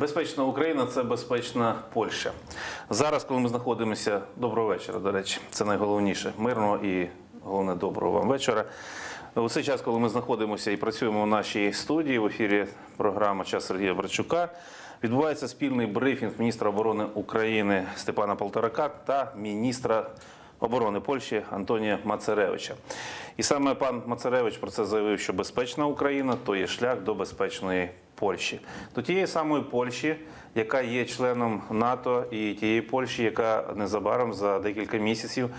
Безпечна Україна це безпечна Польща. Зараз, коли ми знаходимося, доброго вечора, до речі, це найголовніше. Мирного і головне доброго вам вечора. У цей час, коли ми знаходимося і працюємо в нашій студії в ефірі програма Час Сергія Брачука, відбувається спільний брифінг міністра оборони України Степана Полторака та міністра оборони Польщі Антонія Мацаревича. І саме пан Мацаревич про це заявив, що безпечна Україна то є шлях до безпечної Польщі. До тієї самої Польщі, яка є членом НАТО, і тієї Польщі, яка незабаром за декілька місяців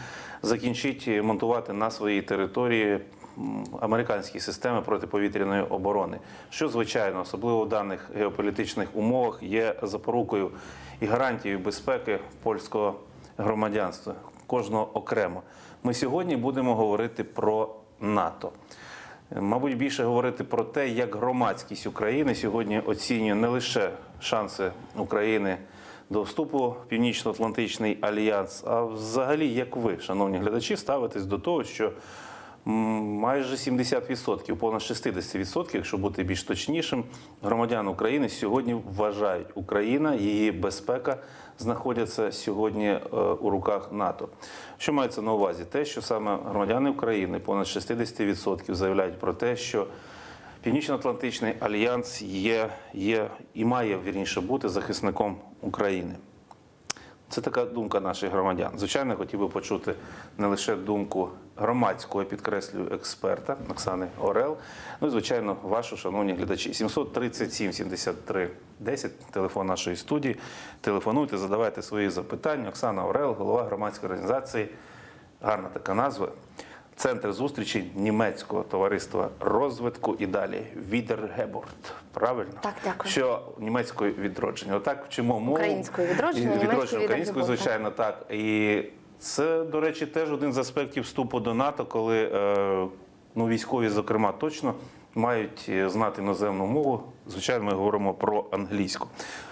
закінчить монтувати на своїй території американські системи протиповітряної оборони, що звичайно, особливо в даних геополітичних умовах, є запорукою і гарантією безпеки польського громадянства, кожного окремо. Ми сьогодні будемо говорити про НАТО. Мабуть, більше говорити про те, як громадськість України сьогодні оцінює не лише шанси України до вступу в Північно-Атлантичний альянс, а взагалі, як ви, шановні глядачі, ставитесь до того, що майже 70%, понад 60%, якщо бути більш точнішим, громадян України сьогодні вважають, Україна, її безпека знаходяться сьогодні е, у руках НАТО. Що мається на увазі? Те, що саме громадяни України, понад 60% заявляють про те, що Північно-Атлантичний альянс є, є і має вірніше бути захисником України. Це така думка наших громадян. Звичайно, хотів би почути не лише думку громадського, я підкреслюю, експерта Оксани Орел. Ну і звичайно, вашу, шановні глядачі. 737 73 10, телефон нашої студії. Телефонуйте, задавайте свої запитання. Оксана Орел, голова громадської організації. Гарна така назва. Центр зустрічі німецького товариства розвитку і далі Відергеборт. Правильно? Так, дякую. Що німецькою відродження. Отак вчимо мову. Українською відродження, відродження українською, звичайно, так. І це, до речі, теж один з аспектів вступу до НАТО, коли е, ну, військові, зокрема, точно мають е, знати іноземну мову. Звичайно, ми говоримо про англійську.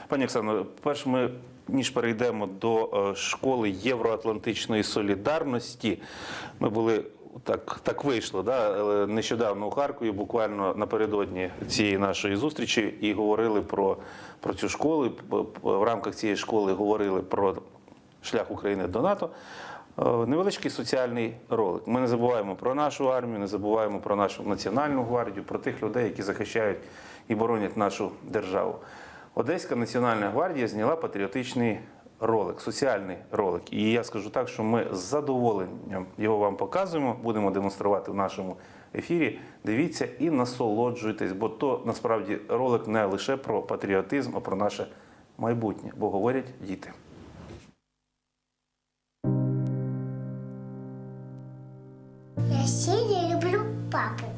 Пані Оксано, перш ми. Ніж перейдемо до е, школи Євроатлантичної солідарності, ми були так, так вийшло. Да? е, Нещодавно у Харкові, буквально напередодні цієї нашої зустрічі, і говорили про, про цю школу. В рамках цієї школи говорили про шлях України до НАТО. Е, Невеличкий соціальний ролик. Ми не забуваємо про нашу армію, не забуваємо про нашу національну гвардію, про тих людей, які захищають і боронять нашу державу. Одеська національна гвардія зняла патріотичний ролик, соціальний ролик. І я скажу так, що ми з задоволенням його вам показуємо, будемо демонструвати в нашому ефірі. Дивіться і насолоджуйтесь, бо то насправді ролик не лише про патріотизм, а про наше майбутнє, бо говорять діти. Я сильно люблю папу.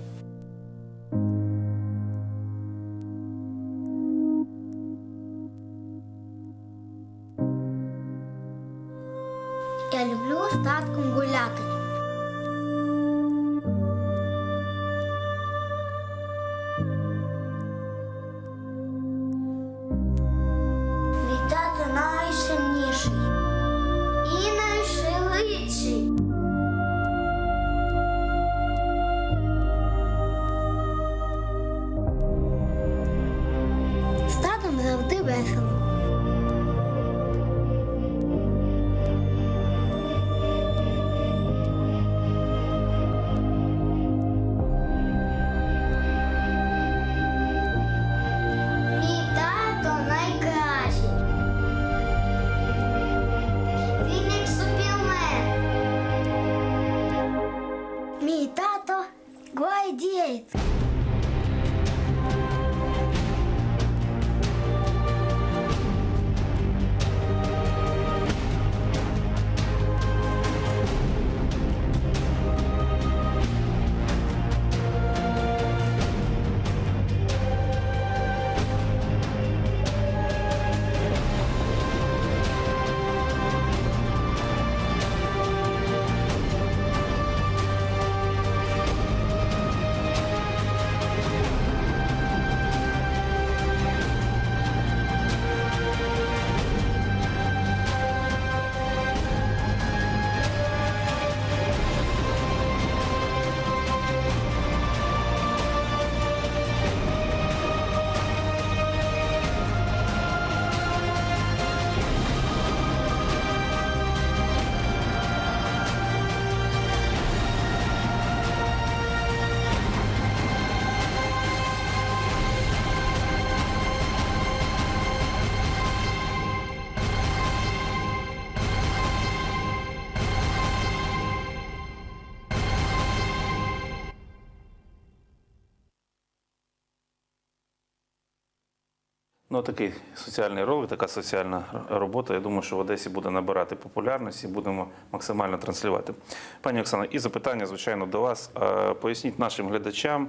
Ну, такий соціальний ролик, така соціальна робота. Я думаю, що в Одесі буде набирати популярність і будемо максимально транслювати. Пані Оксана, і запитання, звичайно, до вас. Е, Поясніть нашим глядачам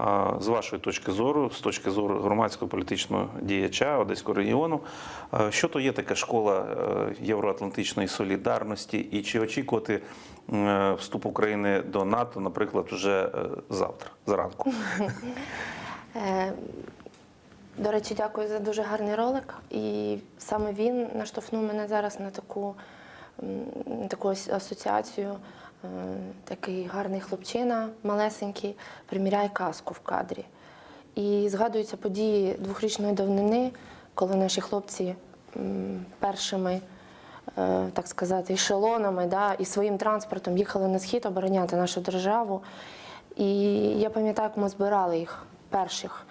е, з вашої точки зору, з точки зору громадського політичного діяча Одеського регіону, е, що то є така школа євроатлантичної солідарності, і чи очікувати вступ України до НАТО, наприклад, уже завтра, зранку? До речі, дякую за дуже гарний ролик. І саме він наштовхнув мене зараз на таку, таку асоціацію. Е, Такий гарний хлопчина, малесенький, приміряє каску в кадрі. І згадуються події двохрічної давнини, коли наші хлопці першими, е, так сказати, ешелонами да, і своїм транспортом їхали на схід обороняти нашу державу. І я пам'ятаю, як ми збирали їх перших.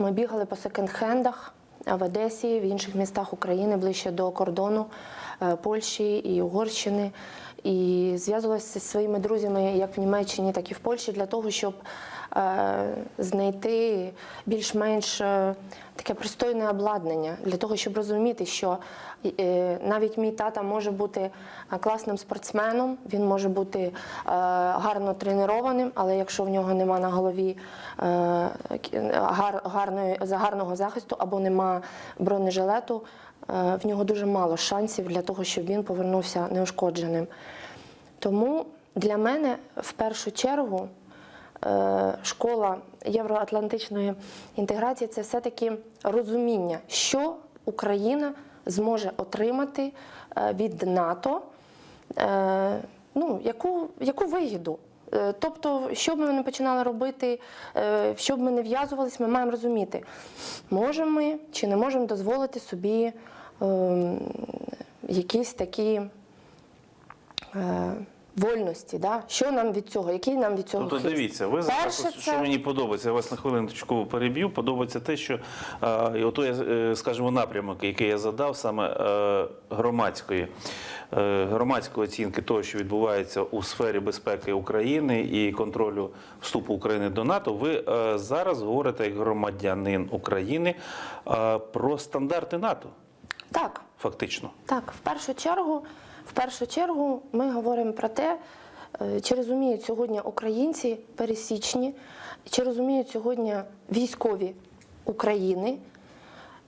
Ми бігали по секонд-хендах в Одесі, в інших містах України, ближче до кордону е, Польщі і Угорщини. І зв'язувалася зі своїми друзями як в Німеччині, так і в Польщі для того, щоб е, знайти більш-менш е, таке пристойне обладнання, для того, щоб розуміти, що е, навіть мій тата може бути е, класним спортсменом, він може бути е, гарно тренованим, але якщо в нього нема на голові е, гарного захисту або нема бронежилету, е, в нього дуже мало шансів для того, щоб він повернувся неушкодженим. Тому для мене в першу чергу е, школа євроатлантичної інтеграції це все-таки розуміння, що Україна зможе отримати е, від НАТО, е, ну, яку, яку вигіду. Е, Тобто, що б ми не починали робити, е, що б ми не в'язувались, ми маємо розуміти, можемо ми чи не можемо дозволити собі ем, якісь такі е, вольності, да? що нам від цього, який нам від цього Ну, то хист? дивіться, ви зараз, Перше, ось, що мені подобається, я вас на хвилиночку переб'ю. Подобається те, що е, ото я, е, скажімо, напрямок, який я задав, саме е, громадської. е, Громадської оцінки того, що відбувається у сфері безпеки України і контролю вступу України до НАТО, ви е, зараз говорите як громадянин України про стандарти НАТО, Так, фактично. Так, в першу чергу, в першу чергу ми говоримо про те, е, чи розуміють сьогодні українці пересічні, чи розуміють сьогодні військові України,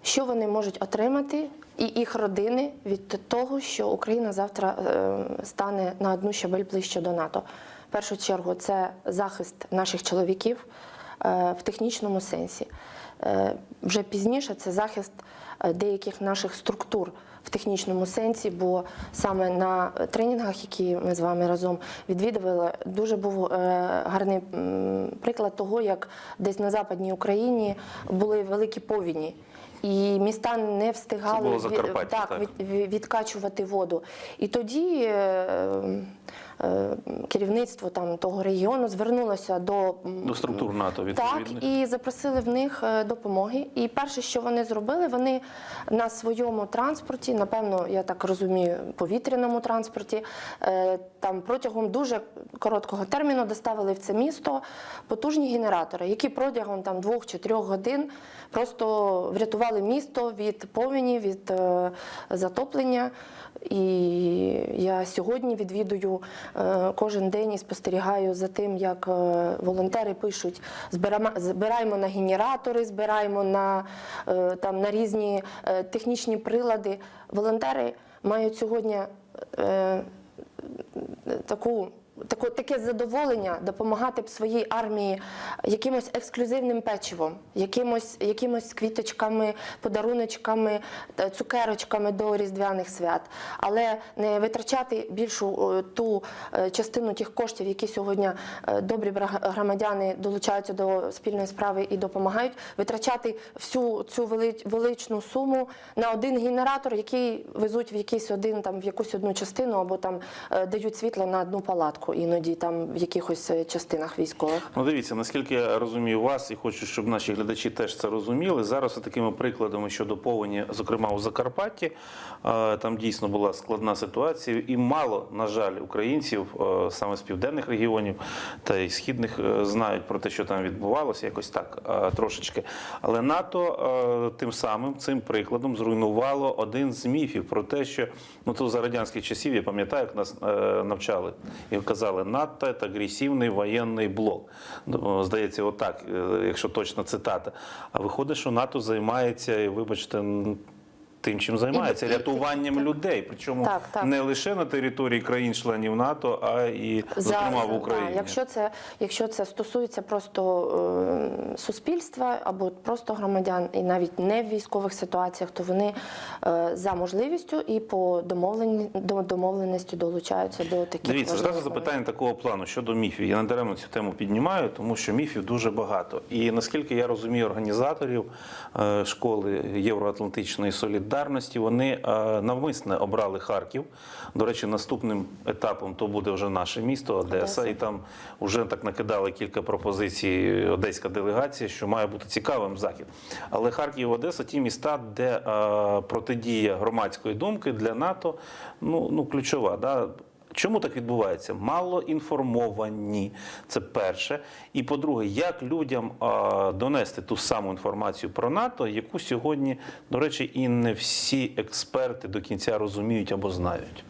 що вони можуть отримати, і їх родини від того, що Україна завтра е, стане на одну щабель ближче до НАТО. В першу чергу це захист наших чоловіків е, в технічному сенсі. Вже пізніше це захист деяких наших структур в технічному сенсі, бо саме на тренінгах, які ми з вами разом відвідували, дуже був е, гарний приклад того, як десь на Западній Україні були великі повіні. І міста не встигали від- так, так. від- від- відкачувати воду. І тоді е, керівництво там того регіону звернулося до До структур НАТО так, і запросили в них е, допомоги. І перше, що вони зробили, вони на своєму транспорті, напевно, я так розумію, повітряному транспорті, е, там протягом дуже короткого терміну доставили в це місто потужні генератори, які протягом там двох чи трьох годин просто врятували місто від повені, від е, затоплення. І я сьогодні відвідую е, кожен день і спостерігаю за тим, як е, волонтери пишуть: збираємо, на генератори, збираємо на, е, там, на різні е, технічні прилади. Волонтери мають сьогодні. е, таку. Таку, таке задоволення допомагати б своїй армії якимось ексклюзивним печивом, якимось, якимось квіточками, подаруночками, цукерочками до різдвяних свят, але не витрачати більшу е, ту е, частину тих коштів, які сьогодні е, добрі громадяни долучаються до спільної справи і допомагають, витрачати всю цю величну суму на один генератор, який везуть в якийсь один там в якусь одну частину або там е, дають світло на одну палатку. Іноді там в якихось е, частинах військових. Ну, дивіться, наскільки я розумію вас і хочу, щоб наші глядачі теж це розуміли. Зараз такими прикладами щодо повені, зокрема у Закарпатті, е, там дійсно була складна ситуація, і мало, на жаль, українців е, саме з південних регіонів та й східних знають про те, що там відбувалося, якось так трошечки. Але НАТО тим самим цим прикладом зруйнувало один з міфів про те, що ну то за радянських часів я пам'ятаю, як нас навчали і казали, НАТО це агресивний воєнний блок. Ну, Здається, отак, е, якщо точна цитата. А виходить, що НАТО займається, вибачте. Тим, чим займається, І- і- рятуванням людей, причому Так, так. не лише на території країн-членів НАТО, а і зокрема в Україні. да, якщо це якщо це стосується просто е, суспільства або просто громадян, і навіть не в військових ситуаціях, то вони е, за можливістю і по домовлені до домовленості долучаються до таких Дивіться, зразу запитання такого плану щодо міфів. Я надаремно цю тему піднімаю, тому що міфів дуже багато. І наскільки я розумію організаторів е, школи Євроатлантичної солідарності, вони е, навмисне обрали Харків. До речі, наступним етапом то буде вже наше місто Одеса, Одеса. і там вже так накидали кілька пропозицій одеська делегація, що має бути цікавим захід. Але Харків і Одеса ті міста, де е, протидія громадської думки для НАТО ну, ну ключова. Да? Чому так відбувається? Мало інформовані. Це перше. І по-друге, як людям донести ту саму інформацію про НАТО, яку сьогодні, до речі, і не всі експерти до кінця розуміють або знають.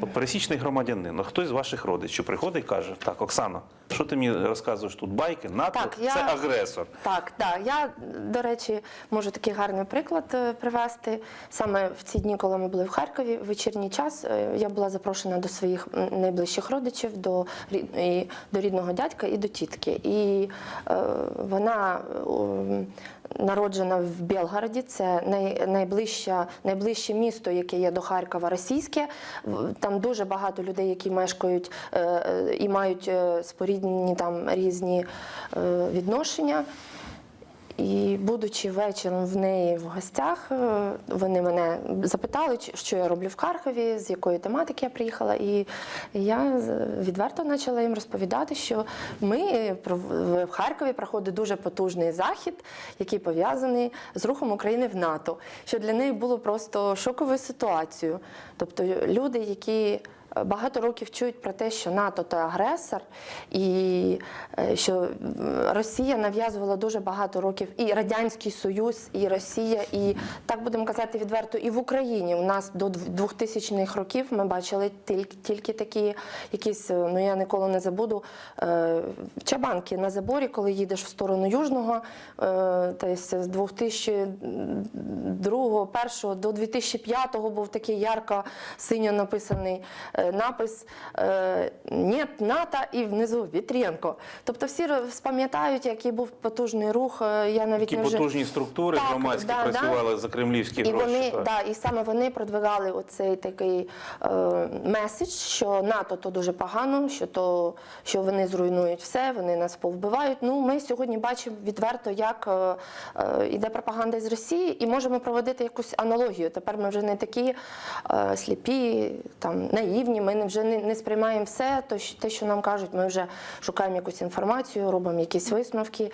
От пересічний громадянин, ну, хтось з ваших родичів приходить і каже: Так, Оксана, що ти мені розказуєш тут? Байки, НАТО Так, я- це агресор. Так, так. Я, до речі, можу такий гарний приклад е, привести. Саме в ці дні, коли ми були в Харкові, в вечірній час е, я була запрошена до своїх найближчих родичів, до, до рідного дядька і до тітки. І е, вона е, народжена в Белгороді, це най, найближче, найближче місто, яке є до Харкова, російське. Там дуже багато людей, які мешкають е, е, і мають спорідні споріднені там різні е, відношення. І будучи вечором в неї в гостях, е, вони мене запитали, що я роблю в Харкові, з якої тематики я приїхала. І я відверто почала їм розповідати, що ми в Харкові проходить дуже потужний захід, який пов'язаний з рухом України в НАТО. Що для неї було просто шоковою ситуацією. Тобто люди, які багато років чують про те, що НАТО то агресор, і е, що Росія нав'язувала дуже багато років і Радянський Союз, і Росія, і так будемо казати відверто, і в Україні. У нас до 2000-х років ми бачили тільки, тільки такі якісь, е, ну я ніколи не забуду, е, чабанки на заборі, коли їдеш в сторону Южного, е, тобто з 2002 першого до 2005 був такий ярко синьо написаний е, напис е, «Нет НАТО» і внизу Вітренко. Тобто всі пам'ятають, який був потужний рух. е, Я навіть Які не вже... потужні структури Так, громадські да, да. працювали за кремлівські І гроші. вони, так. да, і саме вони продвигали оцей такий е, меседж, що НАТО то дуже погано, що то що вони зруйнують все, вони нас повбивають. Ну ми сьогодні бачимо відверто, як е, е, іде пропаганда з Росії, і можемо проводити якусь аналогію. Тепер ми вже не такі е, сліпі, там наївні. Ми не вже не, не сприймаємо все, то те, що нам кажуть. Ми вже шукаємо якусь інформацію, робимо якісь висновки.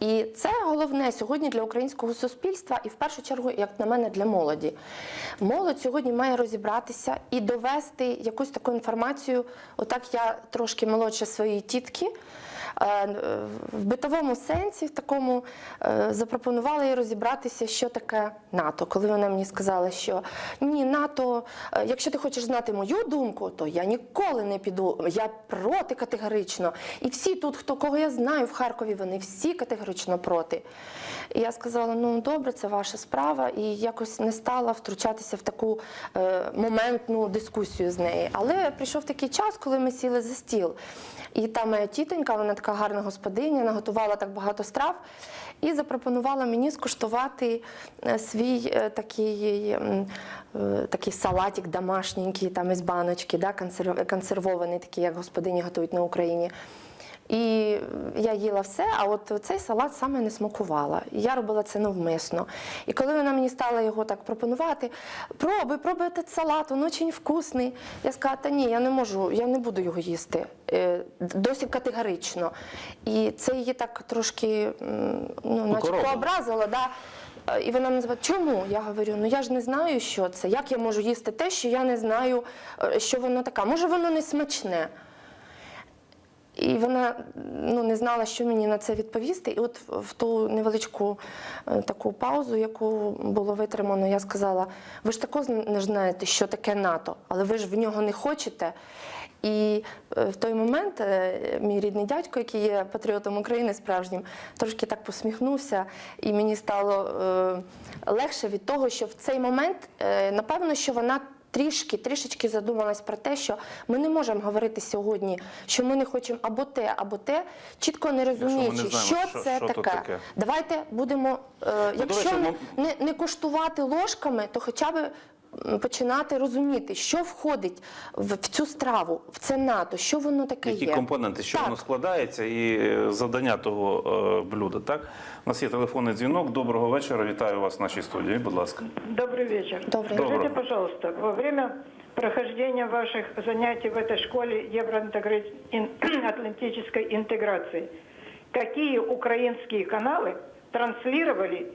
І це головне сьогодні для українського суспільства, і в першу чергу, як на мене, для молоді. Молодь сьогодні має розібратися і довести якусь таку інформацію. Отак я трошки молодша своєї тітки. Е, В битовому сенсі, в такому е, запропонувала їй розібратися, що таке НАТО. Коли вона мені сказала, що ні, НАТО, е, якщо ти хочеш знати мою думку, то я ніколи не піду. Я проти категорично. І всі тут, хто кого я знаю в Харкові, вони всі категорично проти. І я сказала: ну добре, це ваша справа, і якось не стала втручатися в таку е, моментну дискусію з нею. Але прийшов такий час, коли ми сіли за стіл. І та моя тітонька, вона така гарна господиня, наготувала так багато страв і запропонувала мені скуштувати е, свій е, такий, е, такий салатик домашненький, там із баночки, да, консерв- консервований, такий, як господині готують на Україні. І я їла все, а от цей салат саме не смакувала. І я робила це навмисно. І коли вона мені стала його так пропонувати, пробуй, пробуй цей салат, він дуже вкусний. Я сказала, та ні, я не можу, я не буду його їсти. Е, Досить категорично. І це її так трошки ну, начебто Покоробило. образило. Да? І вона називає, чому? Я говорю, ну я ж не знаю, що це. Як я можу їсти те, що я не знаю, е, що воно таке. Може, воно не смачне. І вона ну, не знала, що мені на це відповісти. І от в ту невеличку е, таку паузу, яку було витримано, я сказала: ви ж також не знаєте, що таке НАТО, але ви ж в нього не хочете. І е, в той момент е, мій рідний дядько, який є патріотом України справжнім, трошки так посміхнувся, і мені стало легше від того, що в цей момент, напевно, що вона трішки, трішечки задумалась про те, що ми не можемо говорити сьогодні, що ми не хочемо або те, або те, чітко не розуміючи, знаємо, що, що- це що таке. таке. Давайте будемо, е, якщо речі, не, ми... не, не коштувати ложками, то хоча б починати розуміти, що входить в, в цю страву, в це НАТО, що воно таке Які є. компоненти, що Так. воно складається, і е, завдання того е, блюда. Так, у нас є телефонний дзвінок. Доброго вечора. Вітаю вас в нашій студії. Будь ласка. Добрый вечер. Добрый. Скажите, Добрый. пожалуйста, во время прохождения ваших занятий в этой школе евроатлантической интеграции, какие украинские каналы транслировали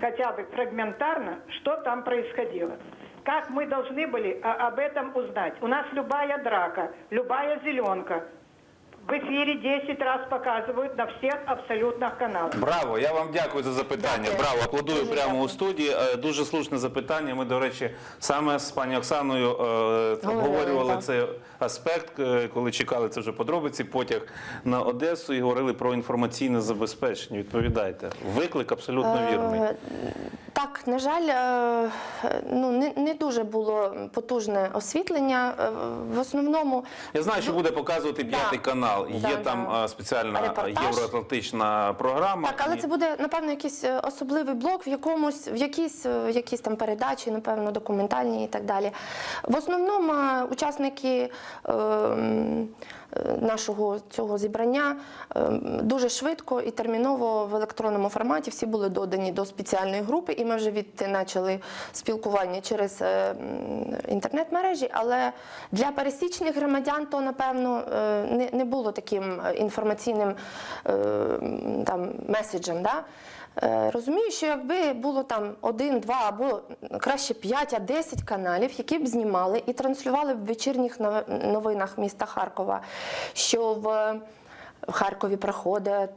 хотя бы фрагментарно, что там происходило? Как мы должны были о- об этом узнать? У нас любая драка, любая зеленка в эфире 10 раз показывают на всех абсолютных каналах. Браво! Я вам дякую за запитання. Дякую. Браво! Аплодую Дуже прямо дякую. у студії. Е, Дуже слушне запитання. Ми, до речі, саме з пані Оксаною е, обговорювали так. цей аспект, е, коли чекали це вже подробиці. Потяг на Одесу і говорили про інформаційне забезпечення. Відповідайте. Виклик абсолютно вірний. Е, Так, на жаль, е, ну не, не дуже було потужне освітлення. Е, В основному Я знаю, що буде показувати п'ятий канал. Да, Є там да. е, спеціальна Репортаж. євроатлантична програма. Так, але І- це буде напевно якийсь е, особливий блок в якомусь, в якійсь, е, якійсь там передачі, напевно, документальні і так далі. В основному учасники е, нашого цього зібрання е, дуже швидко і терміново в електронному форматі всі були додані до спеціальної групи, і ми вже відтиначили спілкування через е, інтернет-мережі. Але для пересічних громадян то напевно е, не, було таким е, інформаційним е, там меседжем. Да? Е, Розумію, що якби було там один, два або краще п'ять, а десять каналів, які б знімали і транслювали в вечірніх новинах міста Харкова, що в Харкові проходить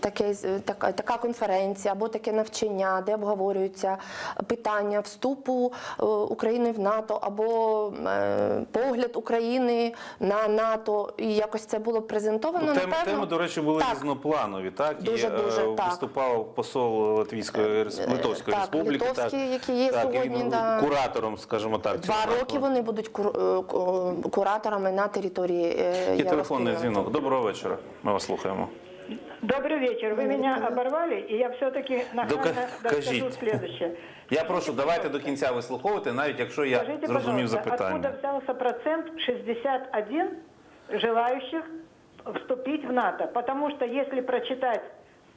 таке, з- така, конференція або таке навчання, де обговорюються питання вступу е, України в НАТО, або е, погляд України на НАТО, і якось це було презентовано. Ну, теми, напевно, теми, до речі, були так. різнопланові. Так? Дуже, і, е, дуже, так. виступав посол Латвійської Литовської так, Республіки. Литовський, який є так, сьогодні, він да. куратором, скажімо так. Два роки вони будуть кур- е, кураторами на території е, Є телефонний дзвінок. Доброго вечора. Ми вас слухаємо. Добрый вечер. Вы меня оборвали, и я все-таки нахально Дока- доскажу кажіть. следующее. Я прошу, давайте до кінця вислуховувати, навіть якщо я Скажите, зрозумів пожалуйста, откуда запитання. взялся процент 61 желающих вступить в НАТО? Потому что если прочитать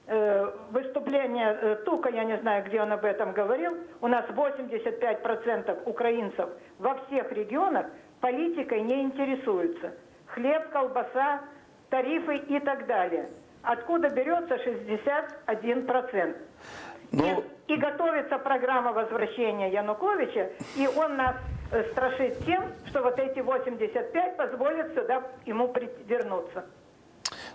э, выступление э, Тука, я не знаю, где он об этом говорил, у нас 85% украинцев во всех регионах политикой не интересуются. Хлеб, колбаса, тарифы и так далее. Откуда берется 61%? Ну, И, и готовится программа возвращения Януковича, и он нас э, страшит тем, что вот эти 85 позволят сюда ему вернуться.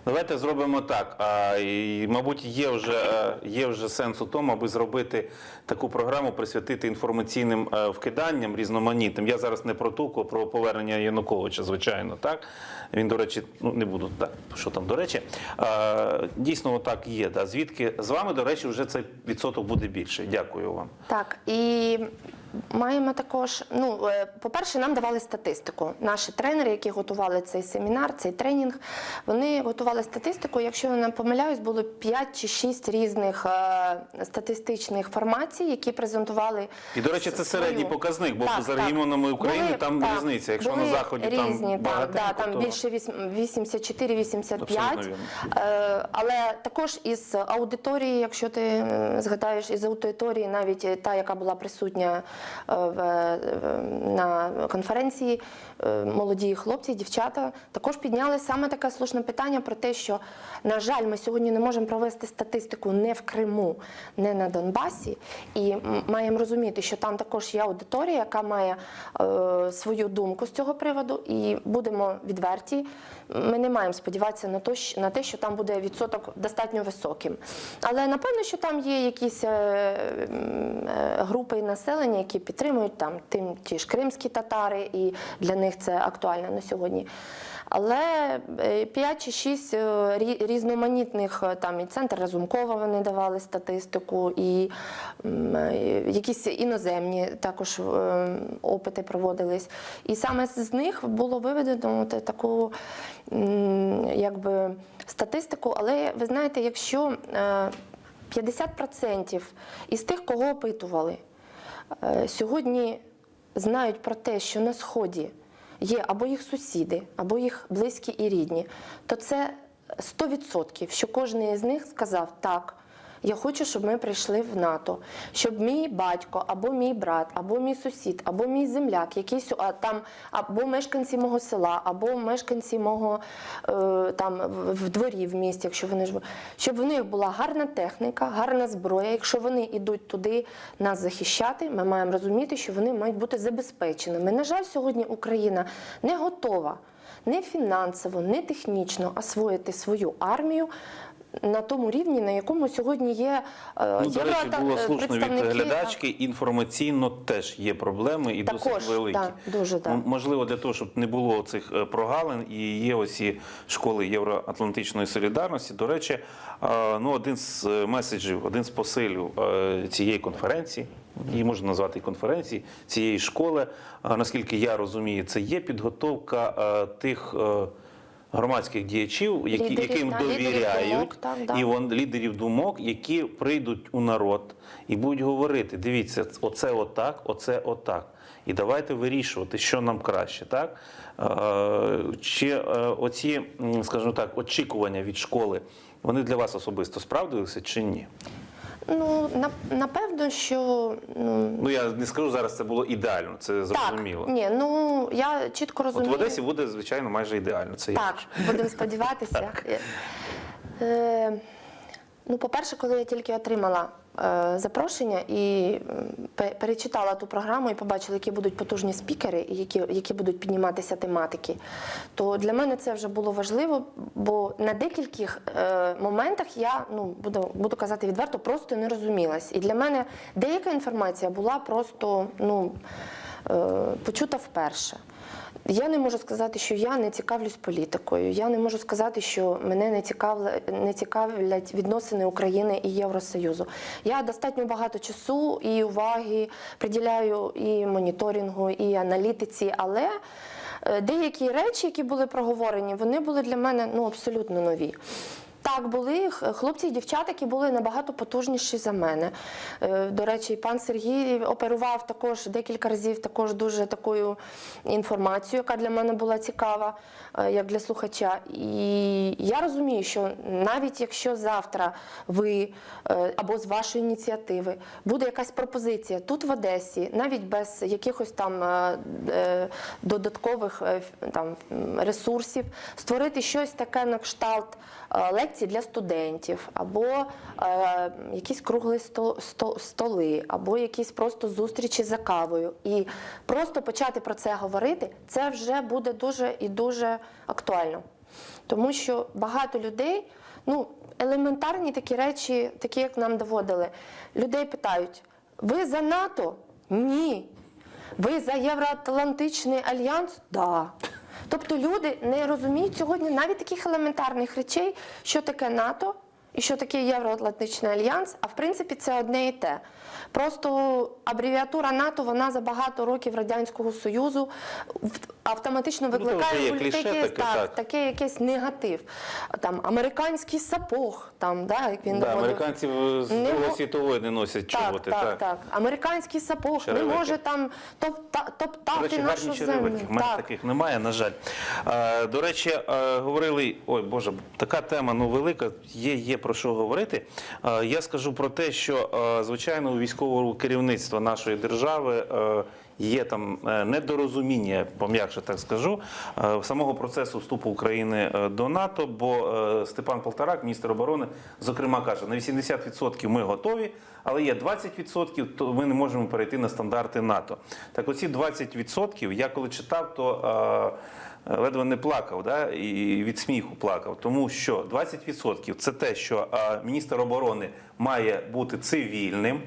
Давайте зробимо так. А, і, мабуть, є вже, е, є вже сенс у тому, аби зробити таку програму, присвятити інформаційним е, вкиданням різноманітним. Я зараз не про туку, про повернення Януковича, звичайно. Так він, до речі, ну не буду так, що там до речі. А, дійсно, так є. Да. Звідки з вами, до речі, вже цей відсоток буде більший. Дякую вам. Так, і Маємо також, ну, е, по-перше, нам давали статистику. Наші тренери, які готували цей семінар, цей тренінг, вони готували статистику. Якщо я не помиляюсь, було 5 чи 6 різних е, статистичних формацій, які презентували. І, до речі, це середній свою- показник, бо Так, за регіонами України Були, там так, різниця. Якщо були на заході там різні, так, да, там більше 84-85. Абсолютно. Е, Але також із аудиторії, якщо ти згадаєш, із аудиторії, навіть та, яка була присутня в, е, на конференції, е, молоді хлопці, дівчата, також підняли саме таке слушне питання про те, що, на жаль, ми сьогодні не можемо провести статистику не в Криму, не на Донбасі, і маємо розуміти, що там також є аудиторія, яка має е, свою думку з цього приводу, і будемо відверті. Ми не маємо сподіватися на те, що, на те, що там буде відсоток достатньо високим. Але напевно, що там є якісь е, е, групи населення, які підтримують там тим ті ж кримські татари, і для них це актуально на сьогодні. Але 5 чи 6 різноманітних е, там і центр Разумкова вони давали статистику, і е, якісь іноземні також е, опити проводились. І саме з них було виведено таку якби статистику. Але ви знаєте, якщо е, 50% із тих, кого опитували, е, сьогодні знають про те, що на сході є або їх сусіди, або їх близькі і рідні, то це 100%, що кожен із них сказав так. Я хочу, щоб ми прийшли в НАТО, щоб мій батько, або мій брат, або мій сусід, або мій земляк, якийсь а, там, або мешканці мого села, або мешканці мого е, там в, дворі в місті, якщо вони живуть, щоб в них була гарна техніка, гарна зброя. Якщо вони йдуть туди нас захищати, ми маємо розуміти, що вони мають бути забезпеченими. На жаль, сьогодні Україна не готова не фінансово, не технічно освоїти свою армію. На тому рівні, на якому сьогодні є е, Ну, до речі, євро- було е, слушно від представники, глядачки. Інформаційно теж є проблеми і Також, досить великі. да, дуже. М- Можливо, для того, щоб не було цих е, прогалин, і є оці школи Євроатлантичної солідарності. До речі, е, ну один з е, меседжів, один з посилів е, цієї конференції. Її можна назвати і конференції цієї школи. е, Наскільки я розумію, це є підготовка е, тих е, громадських діячів, які, Лідерів, яким да, довіряють, думок, так, да. і вон лідерів думок, які прийдуть у народ і будуть говорити: дивіться, оце отак, оце отак. І давайте вирішувати, що нам краще, так? Е, Чи е, оці, скажімо так, очікування від школи, вони для вас особисто справдилися чи ні? Ну на- напевно, що ну Ну я не скажу зараз, це було ідеально, це зрозуміло. так, ні, ну я чітко розумію. От в Одесі буде, звичайно, майже ідеально. Це я Так, будемо сподіватися. Е, ну, по-перше, коли я тільки отримала е, запрошення і перечитала ту програму і побачила, які будуть потужні спікери, які, які будуть підніматися тематики, то для мене це вже було важливо, бо на декількох е, моментах я ну, буду, буду казати відверто, просто не розумілась. І для мене деяка інформація була просто ну, е, почута вперше. Я не можу сказати, що я не цікавлюсь політикою. Я не можу сказати, що мене не цікавлять, не цікавлять відносини України і Євросоюзу. Я достатньо багато часу і уваги приділяю і моніторингу, і аналітиці, але е, деякі речі, які були проговорені, вони були для мене ну, абсолютно нові. Так, були хлопці і дівчата, які були набагато потужніші за мене. Е, До речі, пан Сергій оперував також декілька разів також дуже такою інформацією, яка для мене була цікава, як для слухача. І я розумію, що навіть якщо завтра ви е, або з вашої ініціативи буде якась пропозиція тут в Одесі, навіть без якихось там е, е, додаткових е, там ресурсів, створити щось таке на кшталт е, лекцій для студентів, або е, якісь круглі сто, сто- столи, або якісь просто зустрічі за кавою. І просто почати про це говорити, це вже буде дуже і дуже актуально. Тому що багато людей, ну, елементарні такі речі, такі як нам доводили, людей питають: ви за НАТО? Ні. Ви за Євроатлантичний альянс? Да. Тобто люди не розуміють сьогодні навіть таких елементарних речей, що таке НАТО і що таке Євроатлантичний альянс, а в принципі це одне і те. Просто абревіатура НАТО вона за багато років Радянського Союзу автоматично Ну, викликає є кліше таке, так, так. таке якийсь негатив. Там американський сапог, там, да, як він Да, доводив. американці з Не Другої мо- світової не носять Так, чоботи. так, так, Американський сапог Черевики. не може там топтати речі, нашу землю. В мене Так. таких немає, на жаль. Е, До речі, е, говорили, ой Боже, така тема ну велика, є, є про що говорити. Е, Я скажу про те, що е, звичайно у військового керівництва нашої держави. е, Є там е, недорозуміння, пом'якше так скажу, е, самого процесу вступу України до НАТО. Бо Степан Полторак, міністр оборони, зокрема каже: на 80% ми готові, але є 20%, то ми не можемо перейти на стандарти НАТО. Так, оці 20% я коли читав, то ледве не плакав, да? і від сміху плакав. Тому що 20% це те, що міністр оборони має бути цивільним.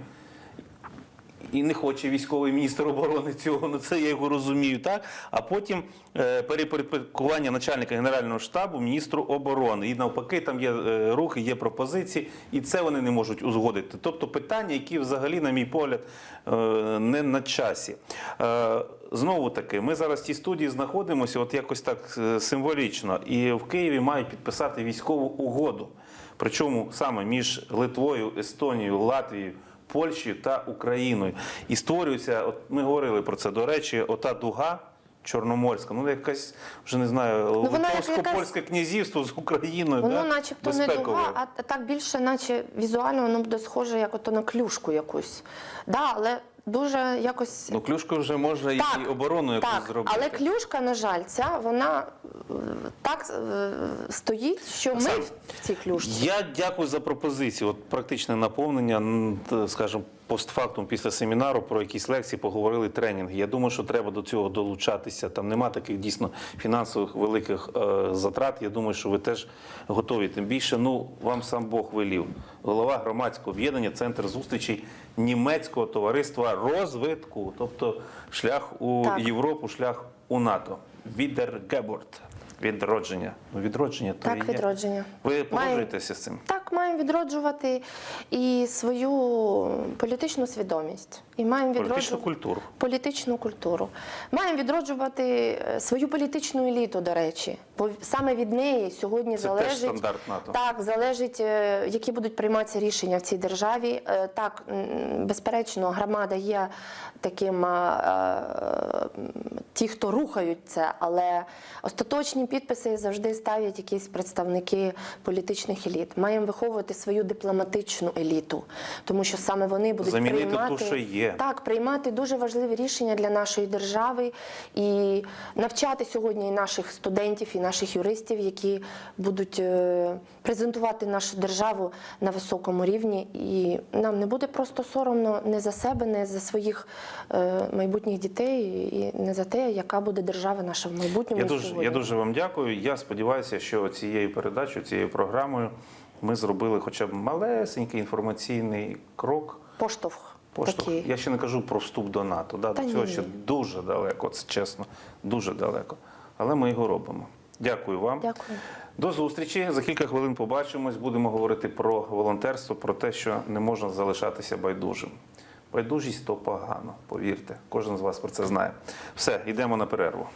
І не хоче військовий міністр оборони цього, ну це я його розумію, так? А потім е, перепорядкування начальника генерального штабу міністру оборони. І навпаки, там є е, рухи, є пропозиції, і це вони не можуть узгодити. Тобто питання, які взагалі, на мій погляд, е, не на часі. Е, знову таки, ми зараз в цій студії знаходимося, от якось так е, символічно, і в Києві мають підписати військову угоду. Причому саме між Литвою, Естонією, Латвією. Польщею та Україною. І створюється, от ми говорили про це, до речі, ота дуга Чорноморська, ну якась, вже не знаю, Ну, Литовсько-польське князівство з Україною. Воно да? начебто не дуга, а а так більше, наче візуально воно буде схоже як ото на клюшку якусь. Да, але дуже якось. Ну, клюшкою вже можна і, і оборону якусь так, зробити. Але клюшка, на жаль, ця вона е, так е, стоїть, що ми в цій клюшці. Я дякую за пропозицію. От практичне наповнення, скажімо, постфактум після семінару про якісь лекції поговорили тренінги. Я думаю, що треба до цього долучатися. Там нема таких дійсно фінансових великих е, затрат. Я думаю, що ви теж готові. Тим більше, ну вам сам Бог велів. Голова громадського об'єднання, центр зустрічей німецького товариства розвитку, тобто шлях у Так. Європу, шлях у НАТО. Відергеборт. Відродження. Ну, відродження то і є. відродження. Ви погоджуєтеся з цим? Так, маємо відроджувати і свою політичну свідомість. І маємо Політичну культуру. політичну культуру. Маємо відроджувати е, свою політичну еліту, до речі, бо саме від неї сьогодні Це залежить теж стандарт НАТО. Так, залежить, е, які будуть прийматися рішення в цій державі. Е, Так, безперечно, громада є таким ті, хто рухають це, але остаточні підписи завжди ставлять якісь представники політичних еліт. Маємо виховувати свою дипломатичну еліту, тому що саме вони будуть Замінити ту, приймати що є. так, приймати дуже важливі рішення для нашої держави і навчати сьогодні і наших студентів, і наших юристів, які будуть е, презентувати нашу державу на високому рівні. І нам не буде просто соромно не за себе, не за своїх е, майбутніх дітей, і не за те, яка буде держава наша в майбутньому. Я дуже, я дуже вам дякую. Я сподіваюся, що цією передачею, цією програмою ми зробили хоча б малесенький інформаційний крок. Поштовх. Поштовх. Такий. Я ще не кажу про вступ до НАТО. Да? Та До цього ні, ще дуже далеко, це чесно, дуже далеко. Але ми його робимо. Дякую вам. Дякую. До зустрічі. За кілька хвилин побачимось. Будемо говорити про волонтерство, про те, що не можна залишатися байдужим. Байдужість то погано, повірте. Кожен з вас про це знає. Все, йдемо на перерву.